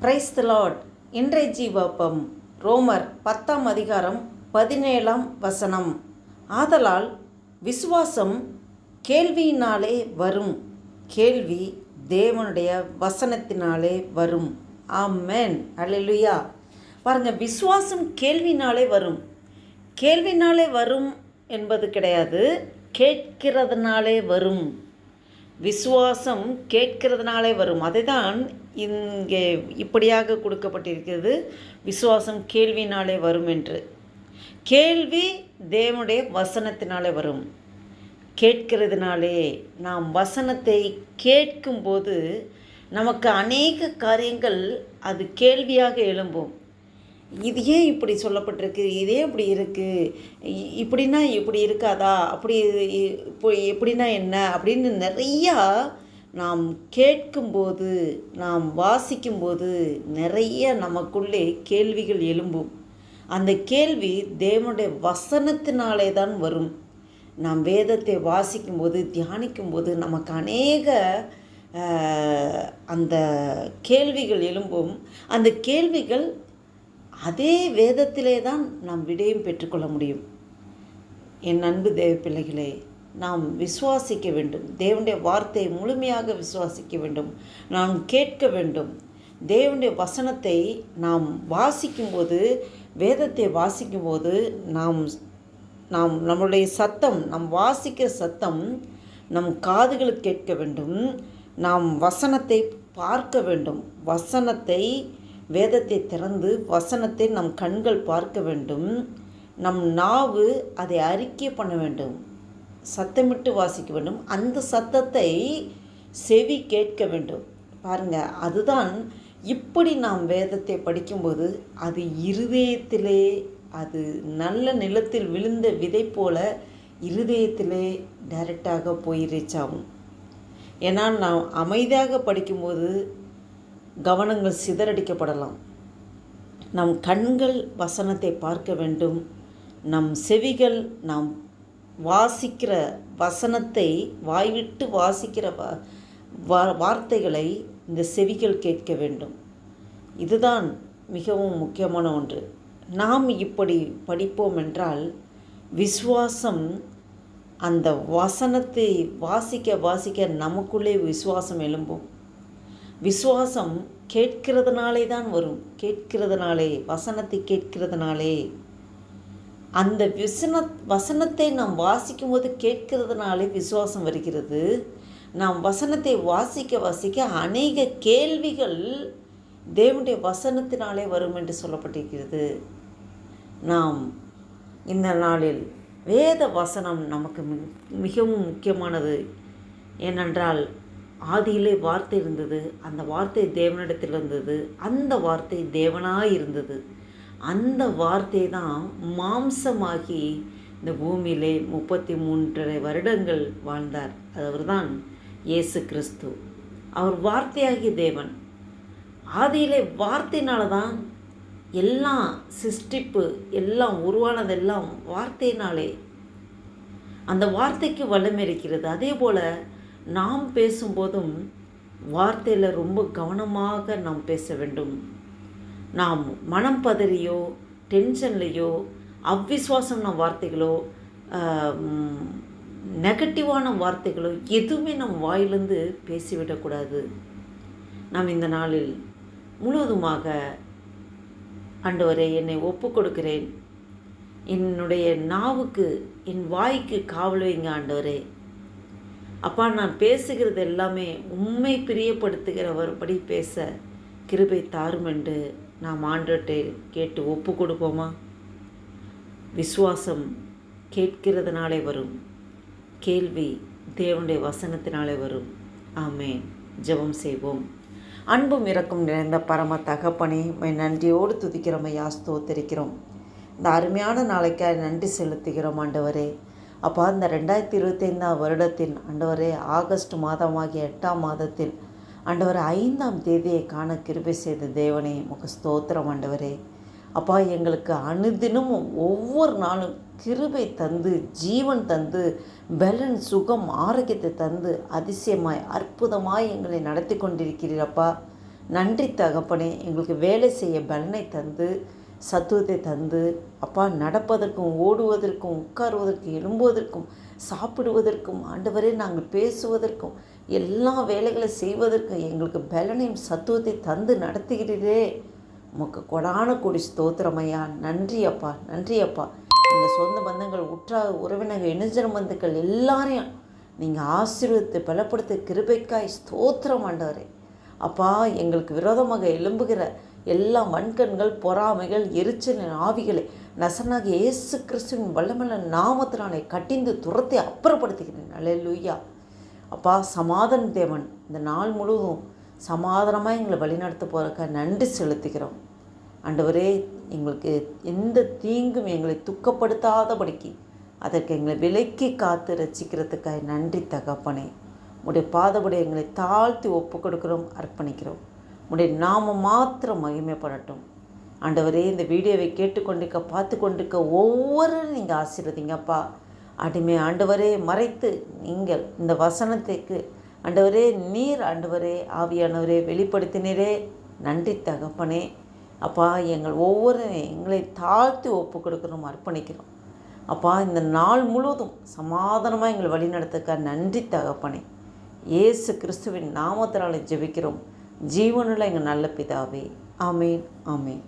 Price Lord இன்றைய ஜீவப்பம் ரோமர் பத்தாம் அதிகாரம் பதினேழாம் வசனம். ஆதலால் விசுவாசம் கேள்வியினாலே வரும். கேள்வி தேவனுடைய வசனத்தினாலே வரும். ஆமேன். அல்லேலூயா பாருங்கள் விசுவாசம் கேள்வினாலே வரும். கேள்வினாலே வரும் என்பது கிடையாது. கேட்கிறதுனாலே வரும். விசுவாசம் கேட்கிறதுனாலே வரும். அதை தான் இங்கே இப்படியாக கொடுக்கப்பட்டிருக்கிறது. விசுவாசம் கேள்வினாலே வரும் என்று. கேள்வி தேவனுடைய வசனத்தினாலே வரும். கேட்கிறதுனாலே நாம் வசனத்தை கேட்கும்போது நமக்கு அநேக காரியங்கள் அது கேள்வியாக எழும்பும். இது ஏன் இப்படி சொல்லப்பட்டிருக்கு இதே இப்படி இருக்குது இ- இப்படின்னா இப்படி இருக்காதா? அப்படி இ- இப்போ எப்படின்னா என்ன? அப்படின்னு நிறையா நாம் கேட்கும்போது நாம் வாசிக்கும்போது நிறைய நமக்குள்ளே கேள்விகள் எழும்பும். அந்த கேள்வி தேவனுடைய வசனத்தினாலே தான் வரும். நாம் வேதத்தை வாசிக்கும்போது தியானிக்கும்போது நமக்கு அநேக அந்த கேள்விகள் எழும்பும். அந்த கேள்விகள் அதே வேதத்திலே தான் நாம் விடையும் பெற்றுக்கொள்ள முடியும். என் அன்பு தேவ பிள்ளைகளே நாம் விசுவாசிக்க வேண்டும். தேவனுடைய வார்த்தையை முழுமையாக விசுவாசிக்க வேண்டும். நாம் கேட்க வேண்டும். தேவனுடைய வசனத்தை நாம் வாசிக்கும்போது வேதத்தை வாசிக்கும்போது நாம் நாம் நம்மளுடைய சத்தம் நாம் வாசிக்கிற சத்தம் நம் காதுகளுக்கு கேட்க வேண்டும். நாம் வசனத்தை பார்க்க வேண்டும். வசனத்தை வேதத்தை திறந்து வசனத்தை நம் கண்கள் பார்க்க வேண்டும். நம் நாவு அதை அறிக்கை பண்ண வேண்டும். சத்தமிட்டு வாசிக்க வேண்டும். அந்த சத்தத்தை செவி கேட்க வேண்டும். பாருங்கள் அதுதான் இப்படி நாம் வேதத்தை படிக்கும்போது அது இருதயத்திலே அது நல்ல நிலத்தில் விழுந்த விதை போல இருதயத்திலே டைரெக்டாக போய் ரீச் ஆகும். ஏன்னா நாம் அமைதியாக படிக்கும்போது கவனங்கள் சிதறடிக்கப்படலாம். நம் கண்கள் வசனத்தை பார்க்க வேண்டும். நம் செவிகள் நாம் வாசிக்கிற வசனத்தை வாய்விட்டு வாசிக்கிற வா வார்த்தைகளை இந்த செவிகள் கேட்க வேண்டும். இதுதான் மிகவும் முக்கியமான ஒன்று. நாம் இப்படி படிப்போம் என்றால் விசுவாசம் அந்த வசனத்தை வாசிக்க வாசிக்க நமக்குள்ளே விசுவாசம் எழும்பும். விசுவாசம் கேட்கிறதுனாலே தான் வரும். கேட்கிறதுனாலே வசனத்தை கேட்கிறதுனாலே. அந்த விசன வசனத்தை நாம் வாசிக்கும் போது கேட்கிறதுனாலே விசுவாசம் வருகிறது. நாம் வசனத்தை வாசிக்க வாசிக்க அநேக கேள்விகள் தேவனுடைய வசனத்தினாலே வரும் என்று சொல்லப்பட்டிருக்கிறது. நாம் இந்த நாளில் வேத வசனம் நமக்கு மிகவும் முக்கியமானது. ஏனென்றால் ஆதியிலே வார்த்தை இருந்தது அந்த வார்த்தை தேவனிடத்தில் இருந்தது அந்த வார்த்தை தேவனாக இருந்தது. அந்த வார்த்தை தான் மாம்சமாகி இந்த பூமியிலே முப்பத்தி மூன்றரை வருடங்கள் வாழ்ந்தார். அவர் தான் இயேசு கிறிஸ்து. அவர் வார்த்தையாகிய தேவன். ஆதியிலே வார்த்தையினால தான் எல்லாம் சிருஷ்டிப்பு எல்லாம் உருவானதெல்லாம் வார்த்தையினாலே அந்த வார்த்தைக்கு வல்லமை இருக்கிறது. அதே போல் நாம் பேசும்போதும் வார்த்தையில் ரொம்ப கவனமாக நாம் பேச வேண்டும். நாம் மனம் பதறியோ டென்ஷன்லையோ அவ்விசுவாசம்ன வார்த்தைகளோ நெகட்டிவான வார்த்தைகளோ எதுவுமே நம் வாயிலிருந்து பேசிவிடக்கூடாது நாம் இந்த நாளில் முழுவதுமாக ஆண்டவரே என்னை ஒப்பு கொடுக்கிறேன். என்னுடைய நாவுக்கு என் வாய்க்கு காவல் வைங்க ஆண்டவரே. அப்பா நான் பேசுகிறது எல்லாமே உண்மை பிரியப்படுத்துகிறவர்படி பேச கிருபை தாரும் என்று நாம் ஆண்டோட்டை கேட்டு ஒப்பு கொடுப்போமா? விசுவாசம் கேட்கிறதுனாலே வரும். கேள்வி தேவனுடைய வசனத்தினாலே வரும். ஆமே ஜெபம் செய்வோம். அன்பும் இறக்கும் நிறைந்த பரம தகப்பனே மை நன்றியோடு துதிக்கிறோம். ஸ்தோத்திரிக்கிறோம். இந்த அருமையான நாளைக்காக நன்றி செலுத்துகிறோம் ஆண்டவரே. அப்பா இந்த ரெண்டாயிரத்தி இருபத்தைந்தாம் வருடத்தின் ஆண்டவரே ஆகஸ்ட் மாதமாகிய எட்டாம் மாதத்தில் அண்டவர் ஐந்தாம் தேதியை காண கிருபை செய்த தேவனே உமக்கு ஸ்தோத்திரம் ஆண்டவரே. அப்பா எங்களுக்கு அனுதினமும் ஒவ்வொரு நாளும் கிருபை தந்து ஜீவன் தந்து பலன் சுகம் ஆரோக்கியத்தை தந்து அதிசயமாய் அற்புதமாய் எங்களை நடத்தி கொண்டிருக்கிறீரப்பா நன்றி தகப்பனே எங்களுக்கு வேலை செய்ய பலனை தந்து சத்துவத்தை தந்து அப்பா நடப்பதற்கும் ஓடுவதற்கும் உட்காருவதற்கும் எழும்புவதற்கும் சாப்பிடுவதற்கும் ஆண்டவரே நாங்கள் பேசுவதற்கும் எல்லா வேலைகளை செய்வதற்கும் எங்களுக்கு பலனையும் சத்துவத்தை தந்து நடத்துகிறீரே. உமக்கு கொடான கொடி ஸ்தோத்திரமையா நன்றி அப்பா நன்றி அப்பா. எங்கள் சொந்த பந்தங்கள் உற்றாக உறவினர்கள் இணைஞ்சன பந்துக்கள் எல்லாரையும் நீங்கள் ஆசீர்வத்தை பலப்படுத்த கிருபைக்காய் ஸ்தோத்திரம் ஆண்டவரே. அப்பா எங்களுக்கு விரோதமாக எழும்புகிற எல்லா வன்கண்கள் பொறாமைகள் எரிச்சலின் ஆவிகளை நசனாக இயேசு கிறிஸ்துவின் வல்லமல்ல நாமத்தினாலே கட்டிந்து துரத்தை அப்புறப்படுத்துகிறேன். அல்லேலூயா அப்பா சமாதான தேவன் இந்த நாள் முழுவதும் சமாதானமாக எங்களை வழிநடத்த போகிறக்க நன்றி செலுத்துகிறோம். ஆண்டவரே எங்களுக்கு எந்த தீங்கும் எங்களை துக்கப்படுத்தாதபடிக்கு அதற்கு எங்களை விலக்கி காத்து ரசிக்கிறதுக்காக நன்றி தகப்பனே. உடைய பாதபடி எங்களை தாழ்த்தி ஒப்பு கொடுக்கிறோம் அர்ப்பணிக்கிறோம். உடைய நாமம் மாத்திரம் மகிமைப்படட்டும். ஆண்டவரே இந்த வீடியோவை கேட்டுக்கொண்டிருக்க பார்த்து கொண்டிருக்க ஒவ்வொரு நீங்கள் ஆசீர்வதிங்கப்பா அடிமை ஆண்டவரே மறைத்து நீங்கள் இந்த வசனத்துக்கு ஆண்டவரே நீர் ஆண்டவரே ஆவியானவரே வெளிப்படுத்தினரே. நன்றி தகப்பனே. அப்பா எங்கள் ஒவ்வொரு எங்களை தாழ்த்தி ஒப்பு கொடுக்குறோம் அர்ப்பணிக்கிறோம். அப்பா இந்த நாள் முழுவதும் சமாதானமாக எங்களை வழிநடத்துக்க நன்றி தகப்பனே. இயேசு கிறிஸ்துவின் நாமத்தினால ஜெபிக்கிறோம். ஜீவனுள்ள எங்கள் நல்ல பிதாவே. ஆமேன் ஆமேன்.